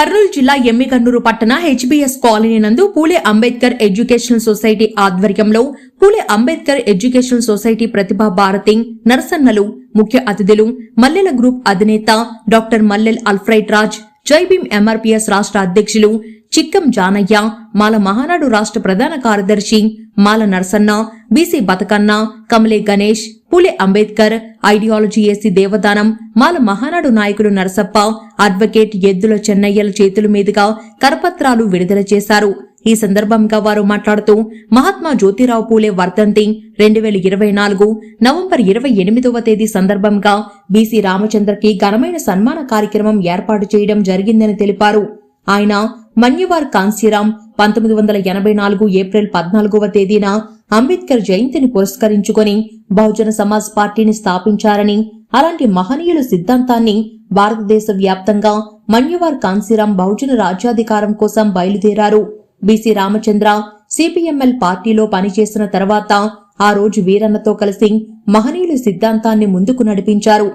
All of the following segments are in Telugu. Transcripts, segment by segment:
కర్నూలు జిల్లా ఎమ్మిగన్నూరు పట్టణ హెచ్బిఎస్ కాలనీ నందు పూలే అంబేద్కర్ ఎడ్యుకేషనల్ సొసైటీ ఆధ్వర్యంలో పూలే అంబేద్కర్ ఎడ్యుకేషనల్ సొసైటీ ప్రతిభా భారతి నరసన్నలు ముఖ్య అతిథులు మల్లెల గ్రూప్ అధినేత డాక్టర్ మల్లెల్ అల్ఫ్రైడ్ రాజ్ జైభీం ఎంఆర్పీఎస్ రాష్ట్ర అధ్యక్షులు చిక్కం జానయ్య మాల మహానాడు రాష్ట్ర ప్రధాన కార్యదర్శి Mala Narasanna BC Bathakanna Kamale Ganesh Phule Ambedkar ideology AC Devadanam Mala Mahanadu నాయకుడు నరసప్ప అడ్వకేట్ ఎద్దుల చెన్నయ్యల చేతుల మీదుగా కరపత్రాలు విడుదల చేశారు. ఈ సందర్భంగా వారు మాట్లాడుతూ మహాత్మా జ్యోతిరావు పూలే వర్ధంతి రెండు వేల ఇరవై నాలుగు నవంబర్ ఇరవై ఎనిమిదవ తేదీ సందర్భంగా బీసీ రామచంద్రకి ఘనమైన సన్మాన కార్యక్రమం ఏర్పాటు చేయడం జరిగిందని తెలిపారు. ఆయన మన్యవార్ కాంశీరాం పంతొమ్మిది వందల ఎనభై నాలుగు ఏప్రిల్ పద్నాలుగవ తేదీన అంబేద్కర్ జయంతిని పురస్కరించుకొని బహుజన సమాజ్ పార్టీని స్థాపించారని అలాంటి మహనీయుల సిద్ధాంతాన్ని భారతదేశ వ్యాప్తంగా మన్యవార్ కాంశీరాం బహుజన రాజ్యాధికారం కోసం బయలుదేరారు. బీసీ రామచంద్ర సిపిఎంఎల్ పార్టీలో పనిచేసిన తర్వాత ఆ రోజు వీరన్నతో కలిసి మహనీయుల సిద్ధాంతాన్ని ముందుకు నడిపించారు.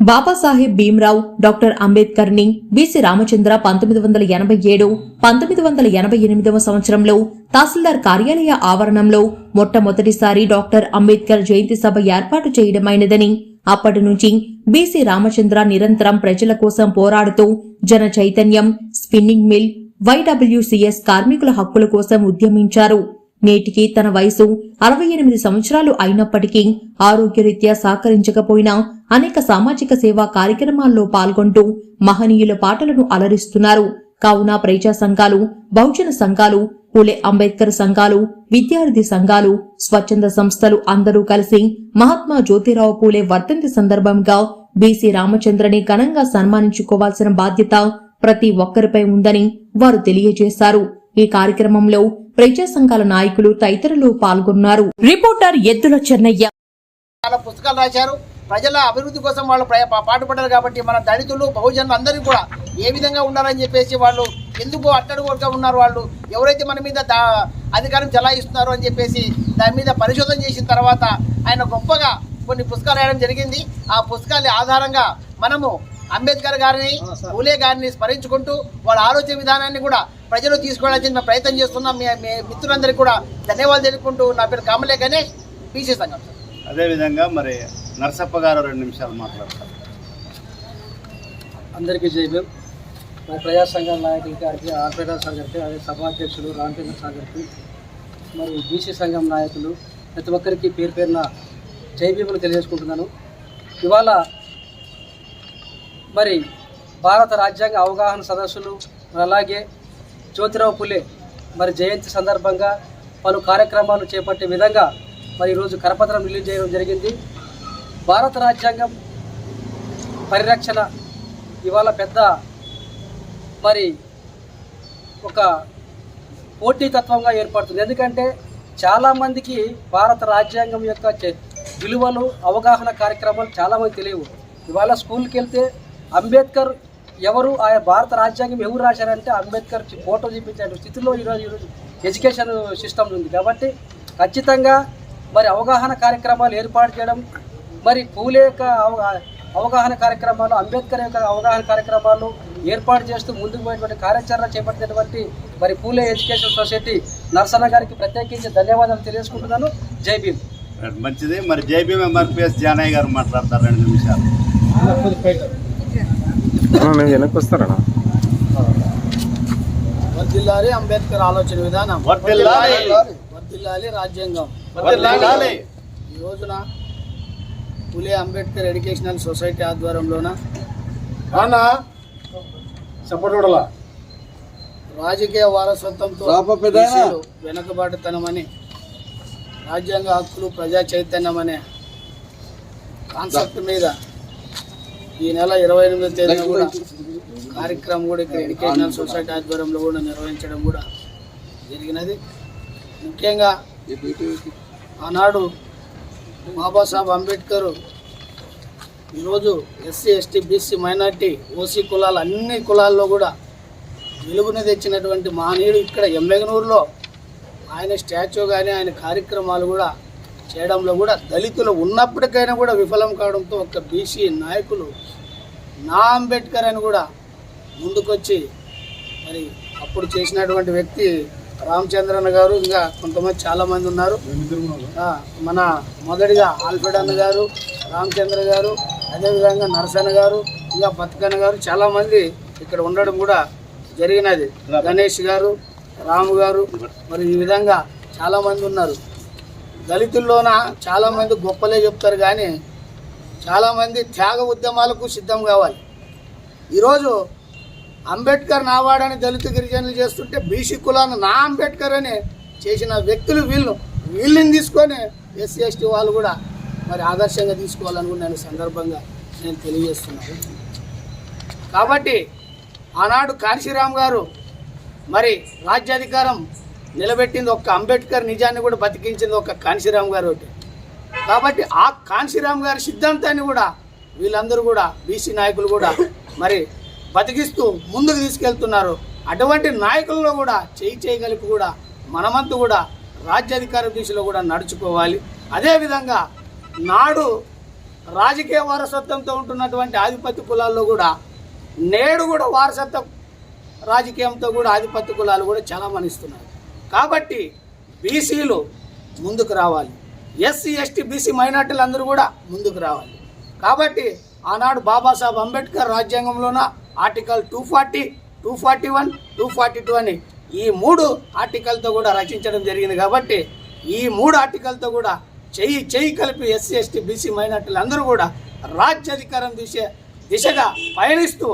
బాబాసాహెబ్ భీమ్రావ్ డాక్టర్ అంబేద్కర్ని బీసీ రామచంద్ర పంతొమ్మిది వందల ఎనభై ఏడు పంతొమ్మిది వందల ఎనభై ఎనిమిదవ సంవత్సరంలో తహసీల్దార్ కార్యాలయ ఆవరణంలో మొట్టమొదటిసారి డాక్టర్ అంబేద్కర్ జయంతి సభ ఏర్పాటు చేయడమైనదని అప్పటి నుంచి బీసీ రామచంద్ర నిరంతరం ప్రజల కోసం పోరాడుతూ జన చైతన్యం స్పిన్నింగ్ మిల్ వైడబ్ల్యూసీఎస్ కార్మికుల హక్కుల కోసం ఉద్యమించారు. నేటికి తన వయసు అరవై ఎనిమిది సంవత్సరాలు అయినప్పటికీ ఆరోగ్యరీత్యా సహకరించకపోయినా అనేక సామాజిక సేవా కార్యక్రమాల్లో పాల్గొంటూ మహనీయుల పాటలను అలరిస్తున్నారు. కావున ప్రజా సంఘాలు బహుజన సంఘాలు పూలే అంబేద్కర్ సంఘాలు విద్యార్థి సంఘాలు స్వచ్ఛంద సంస్థలు అందరూ కలిసి మహాత్మా జ్యోతిరావు పూలే వర్ధంతి సందర్భంగా బీసీ రామచంద్రని ఘనంగా సన్మానించుకోవాల్సిన బాధ్యత ప్రతి ఒక్కరిపై ఉందని వారు తెలియజేశారు. ఈ కార్యక్రమంలో ప్రజా సంఘాల నాయకులు తదితరులు పాల్గొన్నారు. రిపోర్టర్ ఎద్దుల చెన్నయ్య. చాలా పుస్తకాలు రాశారు. ప్రజల అభివృద్ధి కోసం వాళ్ళు పాటుపడ్డారు కాబట్టి మన దళితులు బహుజనులు అందరూ కూడా ఏ విధంగా ఉండాలని చెప్పేసి వాళ్ళు ఎందుకు అట్టడుగుగా ఉన్నారు వాళ్ళు? ఎవరైతే మన మీద దా అధికారం చలాయిస్తున్నారో అని చెప్పేసి దాని మీద పరిశోధన చేసిన తర్వాత ఆయన గొప్పగా కొన్ని పుస్తకాలు రాయడం జరిగింది. ఆ పుస్తకాల ఆధారంగా మనము అంబేద్కర్ గారిని పూలే గారిని స్మరించుకుంటూ వాళ్ళ ఆలోచన విధానాన్ని కూడా ప్రజలు తీసుకోవడానికి మేము ప్రయత్నం చేస్తున్నాం మీ మీ మిత్రులందరికీ కూడా ధన్యవాదాలు తెలుపుకుంటూ నా పేరు కామలే గణేష్ బీసీ సంఘం. సార్ అదేవిధంగా మరి నరసప్ప గారు రెండు నిమిషాలు మాట్లాడతారు. అందరికీ జైబీం మా ప్రజా సంఘాల నాయకుల గారికి ఆర్పేట సాగర్కి అదే సభాధ్యక్షులు రామచంద్ర సాగర్కి మరి బీసీ సంఘం నాయకులు ప్రతి ఒక్కరికి పేరు పేరున జైబీములు తెలియజేసుకుంటున్నాను. ఇవాళ మరి భారత రాజ్యాంగ అవగాహన సదస్సులు మరి అలాగే జ్యోతిరావు పులే మరి జయంతి సందర్భంగా పలు కార్యక్రమాలు చేపట్టే విధంగా మరి ఈరోజు కరపత్రం రిలీజ్ చేయడం జరిగింది. భారత రాజ్యాంగం పరిరక్షణ ఇవాళ పెద్ద మరి ఒక పోటీతత్వంగా ఏర్పడుతుంది. ఎందుకంటే చాలామందికి భారత రాజ్యాంగం యొక్క చ- విలువలు అవగాహన కార్యక్రమాలు చాలామంది తెలియవు. ఇవాళ స్కూల్కి వెళ్తే అంబేద్కర్ ఎవరు ఆయన భారత రాజ్యాంగం ఎవరు రాశారంటే అంబేద్కర్ ఫోటో చూపించే స్థితిలో ఈరోజు ఈరోజు ఎడ్యుకేషన్ సిస్టమ్ ఉంది. కాబట్టి ఖచ్చితంగా మరి అవగాహన కార్యక్రమాలు ఏర్పాటు చేయడం మరి పూలే యొక్క అవగా- అవగాహన కార్యక్రమాలు అంబేద్కర్ యొక్క అవగాహన కార్యక్రమాలు ఏర్పాటు చేస్తూ ముందుకు పోయినటువంటి కార్యాచరణ చేపట్టినటువంటి మరి పూలే ఎడ్యుకేషన్ సొసైటీ నర్సన్న గారికి ప్రత్యేకించి ధన్యవాదాలు తెలియజేసుకుంటున్నాను. జై భీమ్. మంచిది. మరి జేబీఎం ఎంఆర్పిఎస్ జానయ్య గారు మాట్లాడతారు రెండు నిమిషాలు. నేను వెనక్కి వస్తారా వర్దిల్లాలి అంబేద్కర్ ఆలోచన విధానం. వర్దిల్లాలి. రాజ్యాంగం. ఈ రోజున పులే అంబేద్కర్ ఎడ్యుకేషనల్ సొసైటీ ఆధ్వర్యంలోన రాజకీయ వారసత్వంతో వెనుకబాటుతనమని రాజ్యాంగ హక్కులు ప్రజా చైతన్యం అనే కాన్సెప్ట్ మీద ఈ నెల ఇరవై ఎనిమిదో తేదీన కూడా కార్యక్రమం కూడా ఇక్కడ ఎడ్యుకేషనల్ సొసైటీ ఆధ్వర్యంలో కూడా నిర్వహించడం కూడా జరిగినది. ముఖ్యంగా ఆనాడు బాబాసాహెబ్ అంబేద్కర్ ఈరోజు SC ST BC minority OC కులాలు అన్ని కులాల్లో కూడా వెలుగుని తెచ్చినటువంటి మహనీయుడు ఇక్కడ ఎమ్మెగనూరులో. ఆయన స్టాచ్యూ కానీ ఆయన కార్యక్రమాలు కూడా చేయడంలో కూడా దళితులు ఉన్నప్పటికైనా కూడా విఫలం కావడంతో ఒక బీసీ నాయకులు నా అంబేద్కర్ అని కూడా ముందుకొచ్చి మరి అప్పుడు చేసినటువంటి వ్యక్తి రామచంద్రన్న గారు ఇంకా కొంతమంది చాలామంది ఉన్నారు. మన మొదటిగా ఆల్ఫ్రెడ్ అన్న గారు రామచంద్ర గారు అదేవిధంగా నరసన్న గారు ఇంకా బతుకన్న గారు చాలామంది ఇక్కడ ఉండడం కూడా జరిగినది. గణేష్ గారు రాము గారు మరి ఈ విధంగా చాలామంది ఉన్నారు. దళితుల్లోన చాలామంది గొప్పలే చెప్తారు కానీ చాలామంది త్యాగ ఉద్యమాలకు సిద్ధం కావాలి. ఈరోజు అంబేద్కర్ నావాడని దళిత గిరిజనులు చేస్తుంటే బీసీ కులాన్ని నా అంబేద్కర్ అని చేసిన వ్యక్తులు వీళ్ళు. వీళ్ళని తీసుకొని ఎస్సీ ఎస్టీ వాళ్ళు కూడా మరి ఆదర్శంగా తీసుకోవాలని కూడా నేను సందర్భంగా నేను తెలియజేస్తున్నాను. కాబట్టి ఆనాడు కాశీరామ్ గారు మరి రాజ్యాధికారం నిలబెట్టింది ఒక్క అంబేద్కర్ నిజాన్ని కూడా బతికించింది ఒక కాన్సీరామ్ గారు ఒకటి. కాబట్టి ఆ కాన్సీరామ్ గారి సిద్ధాంతాన్ని కూడా వీళ్ళందరూ కూడా బీసీ నాయకులు కూడా మరి బతికిస్తూ ముందుకు తీసుకెళ్తున్నారు. అటువంటి నాయకుల్లో కూడా చేయి చేయగలిపి కూడా మనమంతా కూడా రాజ్యాధికార దిశలో కూడా నడుచుకోవాలి. అదేవిధంగా నాడు రాజకీయ వారసత్వంతో ఉంటున్నటువంటి ఆధిపత్య కులాల్లో కూడా నేడు కూడా వారసత్వం రాజకీయంతో కూడా ఆధిపత్య కులాలు కూడా చాలా మనిస్తున్నారు కాబట్టి బీసీలు ముందుకు రావాలి. ఎస్సీ ఎస్టీ బీసీ మైనార్టీలు అందరూ కూడా ముందుకు రావాలి. కాబట్టి ఆనాడు Babasaheb Ambedkar రాజ్యాంగంలోన article two forty two forty one two forty two అని ఈ మూడు ఆర్టికల్తో కూడా రచించడం జరిగింది కాబట్టి ఈ మూడు ఆర్టికల్తో కూడా చెయ్యి చెయ్యి కలిపి ఎస్సీ ఎస్టీ బీసీ మైనార్టీలు అందరూ కూడా రాజ్యాధికారం దిశ దిశగా పయనిస్తూ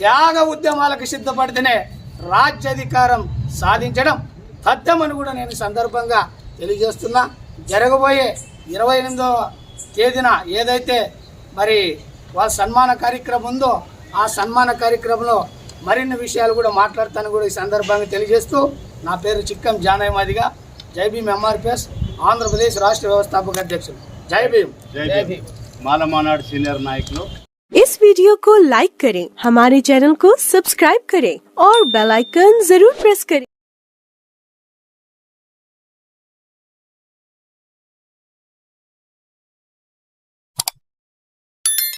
త్యాగ ఉద్యమాలకు సిద్ధపడితేనే రాజ్యాధికారం సాధించడం తథ్యమని కూడా నేను ఈ సందర్భంగా తెలియజేస్తున్నా జరగబోయే ఇరవై ఎనిమిదవ తేదీన ఏదైతే మరి వాళ్ళ సన్మాన కార్యక్రమం ఉందో ఆ సన్మాన కార్యక్రమంలో మరిన్ని విషయాలు కూడా మాట్లాడతాను కూడా ఈ సందర్భంగా తెలియజేస్తూ నా పేరు చిక్కం జానయ్య మాదిగా జై భీమ్ ఎంఆర్పిఎస్ ఆంధ్రప్రదేశ్ రాష్ట్ర వ్యవస్థాపక అధ్యక్షులు జై భీమ్ జై భీమ్ మాలమానాడు సీనియర్ నాయకులు इस वीडियो को लाइक करें हमारे चैनल को सब्सक्राइब करें और बेल आइकन जरूर प्रेस करें